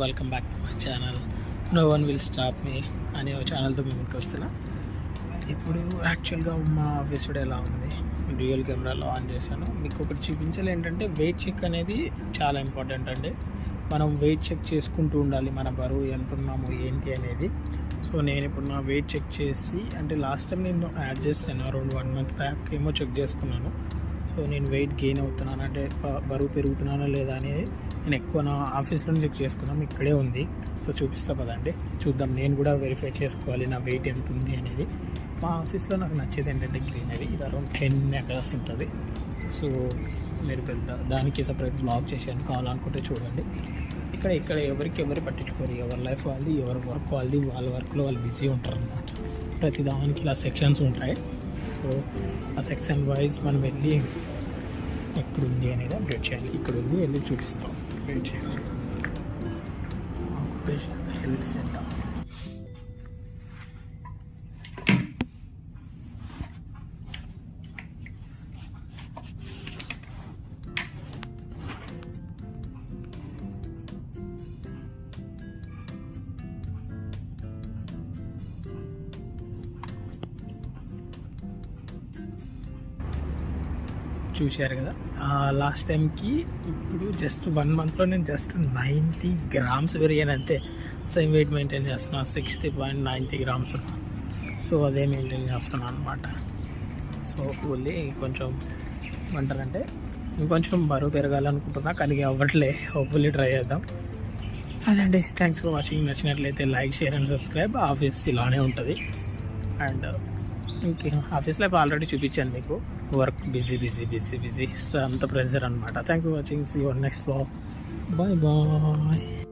Welcome back to my channel no one will stop me అనే ఛానల్తో మేము ముందుకు వస్తున్నా. ఇప్పుడు యాక్చువల్గా మా ఆఫీస్ కూడా ఎలా ఉంది? డ్యూయల్ కెమెరాలో ఆన్ చేశాను. మీకు ఒకటి చూపించాలి ఏంటంటే వెయిట్ చెక్ అనేది చాలా ఇంపార్టెంట్ అండి. మనం వెయిట్ చెక్ చేసుకుంటూ ఉండాలి. మన బరువు ఎంత ఉన్నాము ఏంటి అనేది. సో నేను ఇప్పుడు నా వెయిట్ చెక్ చేసి అంటే లాస్ట్ టైం నేను యాడ్ చేస్తాను అరౌండ్ వన్ మంత్ బ్యాక్ ఏమో చెక్ చేసుకున్నాను. సో నేను వెయిట్ గెయిన్ అవుతున్నాను. అంటే బరువు పెరుగుతున్నానా లేదా అనేది నేను ఎక్కువ నా ఆఫీస్లోనే చెక్ చేసుకున్నాను ఇక్కడే ఉంది. సో చూపిస్తా పదండి. చూద్దాం. నేను కూడా వెరిఫై చేసుకోవాలి. నా వెయిట్ ఎంత ఉంది అనేది. మా ఆఫీస్లో నాకు నచ్చేది ఏంటంటే గ్రీనరీ. ఇది అరౌండ్ టెన్ ఎకర్స్ ఉంటుంది. సో మీరు పెద్ద దానికి సపరేట్ బ్లాగ్ చేశాను కావాలనుకుంటే చూడండి. ఇక్కడ ఇక్కడ ఎవరికి ఎవరు పట్టించుకోరు. ఎవరి లైఫ్ వాళ్ళది ఎవరి వర్క్ వాళ్ళది వాళ్ళ వర్క్లో వాళ్ళు బిజీ ఉంటారు అనమాట ప్రతి దానికి ఇలా సెక్షన్స్ ఉంటాయి. సో ఆ సెక్షన్ వైజ్ మనం వెళ్ళి ఎక్కడ ఉంది అనేది అప్డేట్ చేయాలి. ఇక్కడ ఉంది వెళ్ళి చూపిస్తాం. అప్డేట్ చేయాలి. ఆక్యుపేషన్ హెల్త్ సెంటర్ చూశారు కదా. లాస్ట్ టైంకి ఇప్పుడు జస్ట్ వన్ మంత్లో నేను జస్ట్ నైంటీ గ్రామ్స్ పెరిగాను అంతే. సేమ్ వెయిట్ మెయింటైన్ చేస్తున్నాను sixty point ninety grams so అదే మెయింటైన్ చేస్తున్నాను అనమాట సో ఓన్లీ కొంచెం ఏమంటారంటే ఇంకొంచెం బరువు పెరగాలనుకుంటున్నా కానీ అవ్వట్లే హోప్ఫుల్లీ ట్రై చేద్దాం. అదండి. థ్యాంక్స్ ఫర్ వాచింగ్ నచ్చినట్లయితే like share and subscribe office ఇలానే ఉంటుంది. అండ్ ఇంకే ఆఫీస్ లైఫ్ ఆల్రెడీ చూపించాను మీకు. Work busy busy busy busy అంత ప్రెజర్ అనమాట thanks for watching see your next blog bye bye